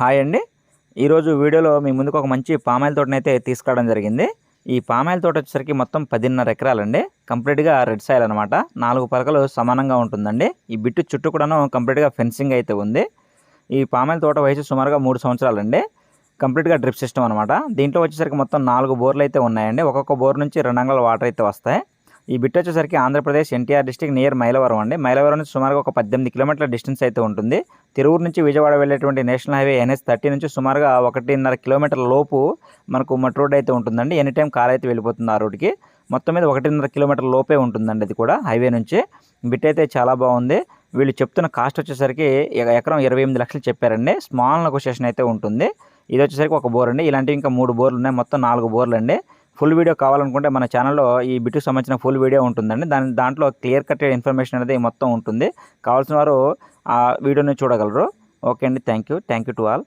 Hi అండి. ఈరోజు వీడియోలో మీ ముందుకు ఒక మంచి పామాయిల్ తోటనైతే తీసుకురావడం జరిగింది. ఈ పామాయిల్ తోట వచ్చేసరికి మొత్తం పదిన్నర ఎకరాలండి. కంప్లీట్గా రెడ్ సాయిల్ అనమాట నాలుగు పలకలు సమానంగా ఉంటుందండి. ఈ బిట్టు చుట్టూ కూడాను కంప్లీట్గా ఫెన్సింగ్ అయితే ఉంది. ఈ పామాయిల్ తోట వయసు సుమారుగా మూడు సంవత్సరాలండి. కంప్లీట్గా డ్రిప్ సిస్టమ్ అనమాట దీంట్లో వచ్చేసరికి మొత్తం నాలుగు బోర్లు అయితే ఉన్నాయండి. ఒక్కొక్క బోర్ నుంచి రెండు అంగళాల వాటర్ అయితే వస్తాయి. ఈ బిట్ వచ్చేసరికి Andhra Pradesh NTR district near Mylavaram అండి. మైలవరం నుంచి సుమారుగా ఒక పద్దెనిమిది కిలోమీటర్ల డిస్టెన్స్ అయితే ఉంటుంది. తిరువురు నుంచి విజయవాడ వెళ్ళేటువంటి నేషనల్ హైవే ఎన్ఎస్ థర్టీ నుంచి సుమారుగా ఒకటిన్నర కిలోమీటర్ల లోపు మనకు మట్ రోడ్ అయితే ఉంటుందండి. ఎనీ టైం కార్ అయితే వెళ్ళిపోతుంది ఆ రోడ్కి మొత్తం మీద ఒకటిన్నర కిలోమీటర్ల లోపే ఉంటుందండి అది కూడా హైవే నుంచి. బిట్ అయితే చాలా బాగుంది. వీళ్ళు చెప్తున్న కాస్ట్ వచ్చేసరికి ఎక- ఎకరం ఇరవై ఎనిమిది లక్షలు చెప్పారండి. స్మాల్ నెగోషియేషన్ అయితే ఉంటుంది. ఇది వచ్చేసరికి ఒక బోర్ అండి. ఇలాంటివి ఇంకా మూడు బోర్లు ఉన్నాయి. మొత్తం నాలుగు బోర్లు అండి. ఫుల్ వీడియో కావాలనుకుంటే మన ఛానల్లో ఈ బిట్టుకు సంబంధించిన ఫుల్ వీడియో ఉంటుందండి. దాని దాంట్లో క్లియర్ కట్ ఇన్ఫర్మేషన్ అనేది మొత్తం ఉంటుంది. కావాల్సిన వారు ఆ వీడియోని చూడగలరు. ఓకే అండి. Thank you. Thank you to all.